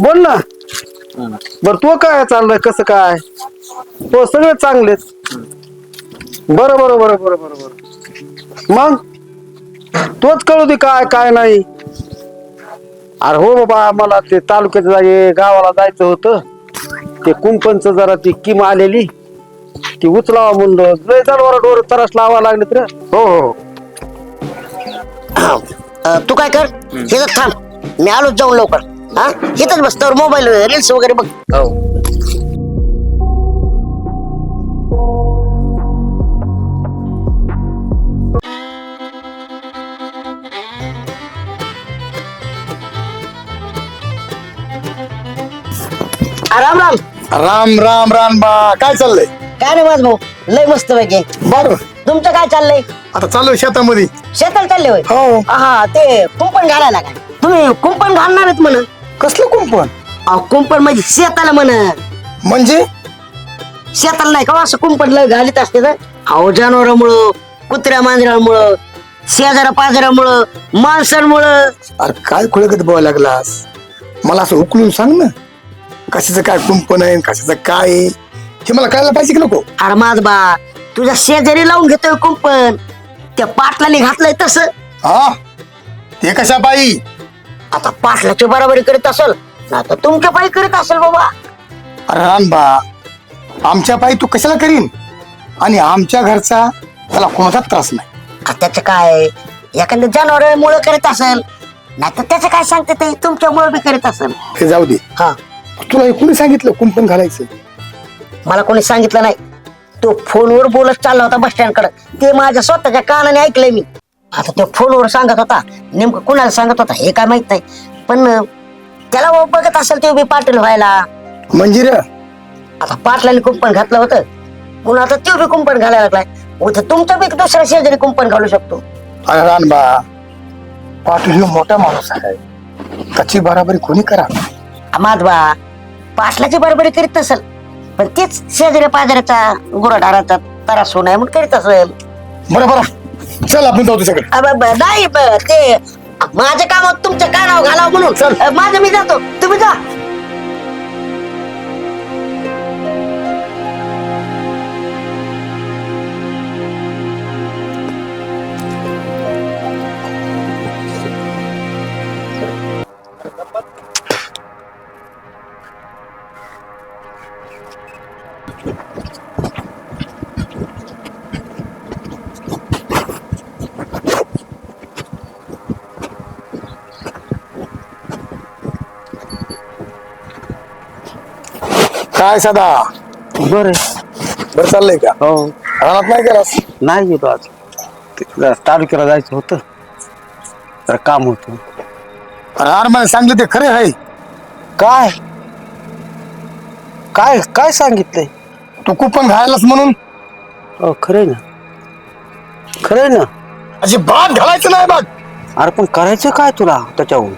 बोल ना. बर तू काय चाललंय? कसं काय? हो सगळे चांगलेच बरं बरं बरं बरं बरं बरं. मग? तोच कळू दे काय काय नाही. अरे हो बाबा मला ते तालुक्याच्या जागे गावाला जायचं होतं. ते कुंपणच जरा ती किम आलेली. ती उचलावा म्हणलं. लय जनावर डोर तरास लावा लागले तर हो हो अ, तू काय कर? इथं थांब. मी आलोच जाऊन लवकर. हा? इथंच बस. तर मोबाईल रील्स वगैरे बघ. आ, राम राम राम बा. काय चाललंय? काय रे माझ भाऊ लय मस्त पैकी. बर. तुमचं काय चाललंय? आता चालू शेतामध्ये. शेताला चालले होय? हो. हा ते कुंपण घालायला काय? तुम्ही कुंपण घालणार आहेत म्हण. कसलं कुंपण? अहो, कुंपण म्हणजे शेताला म्हण. म्हणजे? शेताला नाही का असं कुंपण लय घालीत असते तर? अहो जनावरांमुळं कुत्र्या मांजरामुळं शेजारा पाजारामुळं माणसांमुळं. अरे काय खुळकत बोलायला लागलास मला असं उकलून सांग ना. कशाचं काय कुंपण आहे कशाचं काय आहे? हे मला कळायला पाहिजे की नको? अरे माझ बा तुझ्या शेजारी लावून घेतोय कुंपण. त्या पाटलाने घातलंय तसं. हा? ते कशा बाई? आता पाटलाची बराबरी करीत असेल ना तर तुमच्या पायी करीत असेल बाबा. अरे रानबा आमच्या पायी तू कशाला करीन? आणि आमच्या घरचा त्याला कोणाचाच त्रास नाही. आता त्याचं काय एखाद्या जनावरांमुळे करीत असेल नाही तर त्याचं काय सांगते ते? तुमच्यामुळे बी करीत असेल. हे जाऊ दे. हा. तुला हे कोणी सांगितलं? कुंपण घालायचं. मला कोणी सांगितलं नाही. तो फोनवर बोलत चालला होता बस स्टँडकडे. ते माझ्या स्वतःच्या कानाने ऐकलंय मी. आता तो फोनवर सांगत होता. नेमकं कुणाला सांगत होता हे काय माहीत नाही. पण अं, त्याला बघत असेल ते बी पाटील व्हायला. म्हणजे रे आता पाटलाने कुंपण घातलं होतं. पुन्हा आता तो बी कुंपण घालायला लागलाय. उद्या तुमचा बी दुसऱ्या शेजारी कुंपण घालू शकतो. अरे रानबा पाटील ह्यो मोठा माणूस आहे. त्याची बराबरी कोणी करा? माधवा पाटलाची बरोबरी करीत असेल पण तेच शेजारी पाजाऱ्याचा गुराढाराचा त्रास नये म्हणून करीत असेल. बरं बरं. चल आपण जाऊ तुझ्याकडे ब- नाही ब- ते माझ्या कामात तुमच्या कानावर घालावं म्हणून. माझं मी जातो. तुम्ही जा. काय सदा? बरं. बरं चाललंय का? हो. रानात नाही गेलास? नाही गेलो आज. ते जरा तालुक्याला जायचं होतं. तर काम होतं. अरे मला सांगलं ते खरे आहे. काय? काय काय सांगितलंय? तू कुपन घालास म्हणून? हो खरंय ना. खरंय ना. अशी बात घालायचं नाही बघ. अरे पण करायचं काय तुला त्याच्याहून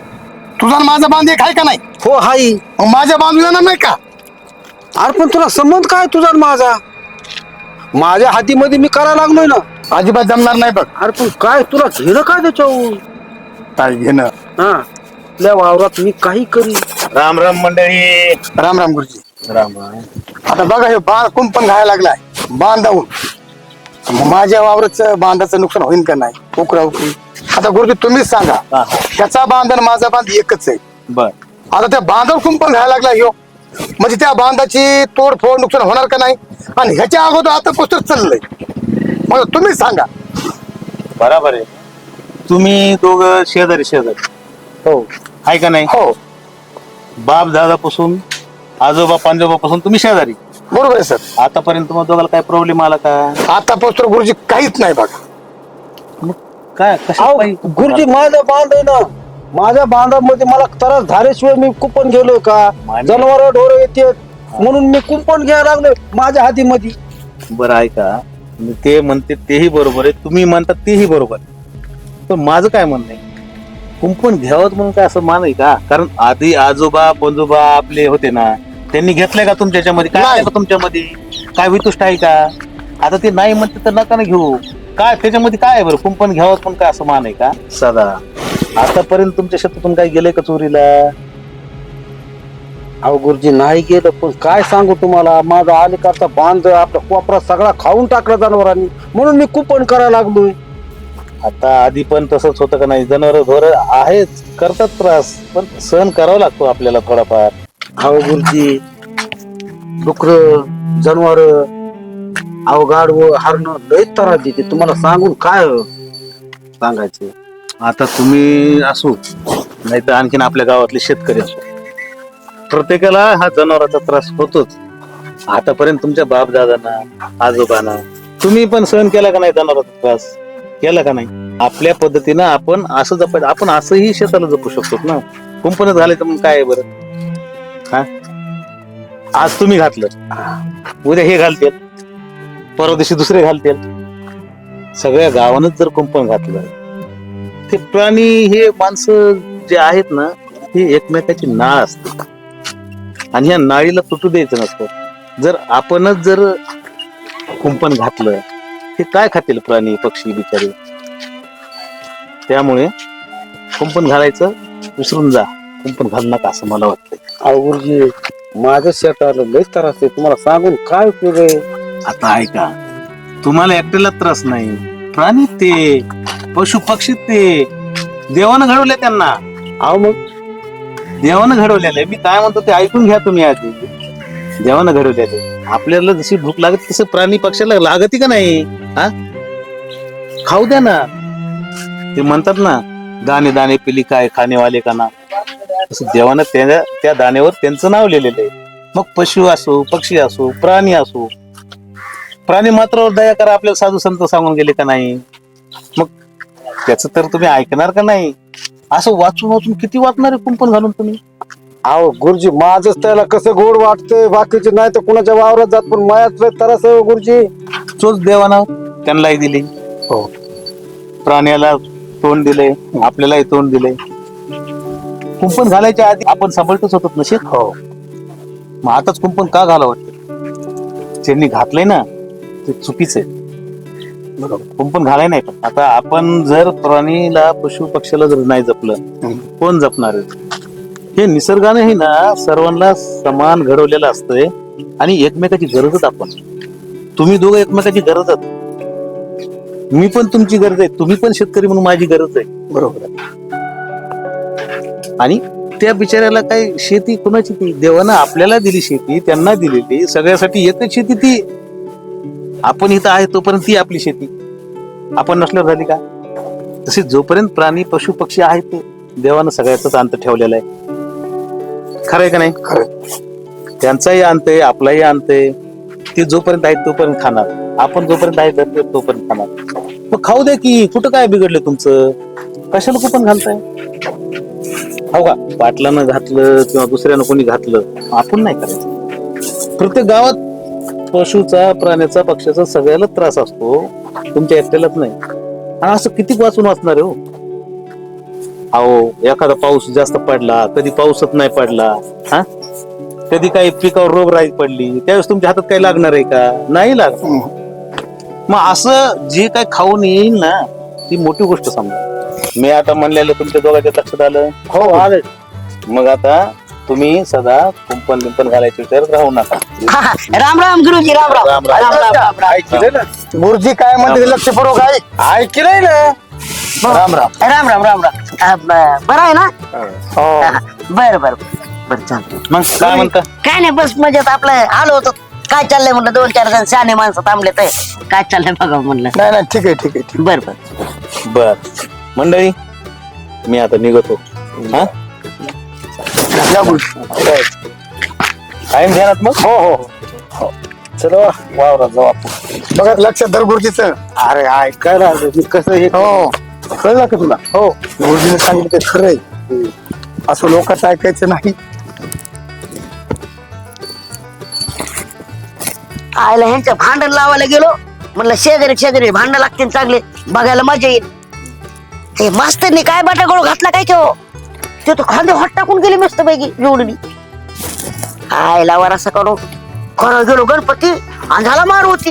तुझा आणि माझा बांध एक आहे का नाही? हो हाई मग माझ्या बांधून येणार नाही का? अरे पण तुला संबंध काय तुझा आणि माझा? माझ्या हातीमध्ये मी करायला लागलोय ना. अजिबात जमणार नाही बघ. अरे पण काय तुला घेणं काय त्याच्याहून काय घेणं? हा. आपल्या वावरात मी काही करी राम राम मंडळी. राम राम गुरुजी. आता बघा हे बांध कुंपण घायला लागलाय. बांधावून. माझ्या वावराच बांधाचं नुकसान होईल का नाही? उकरा उकरी. आता गुरुजी तुम्हीच सांगा. हा. त्याचा बांध आणि माझा बांध एकच आहे. बर. आता त्या बांधावर कुंपण घ्यायला लागला ह्यो म्हणजे त्या बांधाची तोडफोड नुकसान होणार का नाही? आणि ह्याच्या अगोदर आता पुस्तक चाललंय. मग तुम्हीच सांगा. बराबर आहे. तुम्ही दोघं शेजारी शेजारी. हो. आहे का नाही? हो. बाप दादापासून आजोबा पंजोबापासून तुम्ही शेजारी. बरोबर आहे सर. आतापर्यंत मग दोघाला काय प्रॉब्लेम आला का? आता पुस्तक गुरुजी काहीच नाही बघा. मग काय कशा अहो, गुरुजी माझा बांध आहे ना. माझ्या बांधामध्ये मला त्रास झाल्याशिवाय मी कुपन गेलोय का? मान्य. जनावर ढोर येते. म्हणून मी कुंपण घ्यायला लागलोय माझ्या हातीमध्ये. बरं ऐका. आणि ते म्हणते तेही बरोबर आहे. तुम्ही म्हणतात तेही बरोबर आहे. पण माझं काय म्हणणं आहे? कुंपण घ्यावं म्हणून काय असं मान आहे का? कारण आधी आजोबा पंजोबा आपले होते ना. त्यांनी घेतलंय का तुमच्या याच्यामध्ये? काय. आहे का तुमच्यामध्ये? काय वितुष्ट आहे का? आता ते नाही म्हणते तर नका ना घेऊ. काय त्याच्यामध्ये काय आहे बरं? कुंपण घ्यावं पण काय असं मान आहे का? सदा. आतापर्यंत तुमच्या शेतातून काय गेलंय का चोरीला? अहो गुरुजी नाही गेलं. पण काय सांगू तुम्हाला? माझा अलीकडचा बांध आपला कोपरा सगळा खाऊन टाकला जनावरांनी. म्हणून मी कुपन करायला लागलोय. आता आधी पण तसंच होतं का नाही? जनावर ढोर आहेच करतात त्रास. पण सहन करावा लागतो आपल्याला थोडाफार. अहो गुरुजी डुकर जनावर अहो गाडव हरण लय त्रास देते. तुम्हाला सांगून काय हो? सांगायचे. आता तुम्ही असू नाही तर आणखीन आपल्या गावातले शेतकरी असो. प्रत्येकाला हा जनावरांचा त्रास होतोच. आतापर्यंत तुमच्या बाप दादांना आजोबांना तुम्ही पण सहन केला का नाही जनावराचा त्रास? केला का नाही? आपल्या पद्धतीनं आपण असं जपायचं आपण असंही शेताला जपू शकतो ना. कुंपणच तर मग काय बरं? हा? आज तुम्ही घातलं. उद्या हे घालतील. परवा दिवशी दुसरे घालतील. सगळ्या गावानच जर कुंपण घातलं. ते प्राणी हे माणसं जे आहेत ना हे एकमेकाची नाळ असते आणि ह्या नाळीला तुटू द्यायचं नसतं. जर आपणच जर कुंपण घातलं हे काय खातील प्राणी पक्षी बिचारे? त्यामुळे कुंपण घालायचं विसरून जा. कुंपण घालू नका असं मला वाटतंय? गुरुजी माझ्या शेताला लय त्रास आहे. तुम्हाला सांगून काय उपयोग आहे? आता ऐका तुम्हाला एकट्याला त्रास नाही. प्राणी ते पशु पक्षी ते. देवानं घडवले त्यांना. अहो मग? देवानं घडवलेलं मी काय म्हणतो ते ऐकून घ्या तुम्ही आधी. देवानं घडवलेलं आपल्याला जशी भूक लागत तसं प्राणी पक्षाला लागती का नाही? हा? खाऊ द्या ना. ते म्हणतात ना दाणे दाणे पिली काय खाणेवाले का ना. देवानं त्या त्या दाण्यावर त्यांचं नाव लिहिलेलं आहे. मग पशु असो पक्षी असो प्राणी असो प्राणी मात्र दया करा आपल्याला साधू संत सांगून गेले का नाही? मग त्याच तर तुम्ही ऐकणार का नाही? असं वाचून वाचून किती वाचणार आहे कुंपण घालून तुम्ही? अहो गुरुजी माझच त्याला कसं गोड वाटतंय बाकीचे नाही तर कुणाच्या वावरात जात पण मायाच त्रास आहे हो गुरुजी. चोच देवानं त्यांनाही दिली. हो. प्राण्याला तोंड दिले आपल्यालाही तोंड दिले कुंपण घालायच्या आधी आपण सांभाळतच होतो नशेत हो. मग आताच कुंपण का घाला वाटतं ज्यांनी घातलंय ना ते चुकीचं आहे. कुंपण घालाय नाही पण आता आपण जर प्राणीला पशु पक्षाला जर नाही जपलं कोण जपणार आहे? हे निसर्गाने हे ना सर्वांना समान घडवलेलं असतंय आणि एकमेकाची गरजच आपण. तुम्ही दोघं एकमेकाची गरज आहात. मी पण तुमची गरज आहे. तुम्ही पण शेतकरी म्हणून माझी गरज आहे. बरोबर आणि त्या बिचाऱ्याला काय शेती कुणाची ती? देवानं आपल्याला दिली शेती त्यांना दिलेली सगळ्यासाठी एकच शेती ती. आपण इथं आहे तोपर्यंत ती आपली शेती. आपण नसल्यावर झाली का? तसे जोपर्यंत प्राणी पशु पक्षी आहेत ते देवानं सगळ्याचाच अंत ठेवलेला आहे. खरंय का नाही? खरं त्यांचाही अंत आहे आपलाही अंत आहे. ते जोपर्यंत आहेत तोपर्यंत खाणार. आपण जोपर्यंत आहे तर तोपर्यंत खाणार. मग खाऊ द्या की कुठं काय बिघडलं तुमचं? कशाला कुठं घालताय? हो का? पाटलानं घातलं किंवा दुसऱ्यानं कोणी घातलं आपण नाही करायचं. प्रत्येक गावात पशुचा प्राण्याचा पक्षाचा सगळ्याला त्रास असतो. तुमच्या एकट्यालाच नाही. आणि असं किती वाचून वाचणार आहे हो? अहो एखादा पाऊस जास्त पडला कधी पाऊसच नाही पडला हा? कधी काही पिकावर रोगराई पडली त्यावेळेस तुमच्या हातात काही लागणार आहे का? नाही लागणार. मग असं जे काही खाऊन येईल ना ती मोठी गोष्ट समजा. मी आता म्हणलेलं तुमच्या दोघांच्या लक्षात आलं? हो आले मग आता तुम्ही सदा कुंपण बिंपण घालायचे विचारत राहू नका. राम राम गुरुजी राम राम. राम राम. राम ऐकलंय ना? गुरुजी काय म्हणते ते लक्षपूर्वक आहे ऐकलंय ना? राम राम. राम राम राम राम. अ, ब- बरं आहे ना? हो. बर बर. बर चालतं मग काय म्हणता? काय नाही बस मजेत आपलं आलो होतो. काय चाललंय म्हणलं दोन चार जण शहाणे माणसं थांबले तर काय चाललंय बघा म्हणलं नाही नाही ठीक आहे ठीक आहे ठीक बर बर. बर. मंडळी मी आता निघतो. हा. या टाइम ध्यानात मग? हो हो. हो. चला वावरात जाऊ आपण. बघा लक्षात धर गुरुजीचं. अरे ऐकायला मी कसं हे हो. कळलं का तुला? हो. गुरुजीने सांगितलं ते खरं आहे. असं लोकांचं ऐकायचं नाही. आयला ह्यांच्या भांडण लावायला गेलो. म्हणलं शेजारी शेजारी भांडण लागतील चांगले. बघायला मजा येईल. ते मास्तरनी काय बाटा घातला काय तो? ते तो खांदे हॉट टाकून गेले मस्त पैकी जोडणी आयला वर असं करू. खरं गेलो गणपती आणि झाला मार होती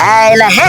आयला हे.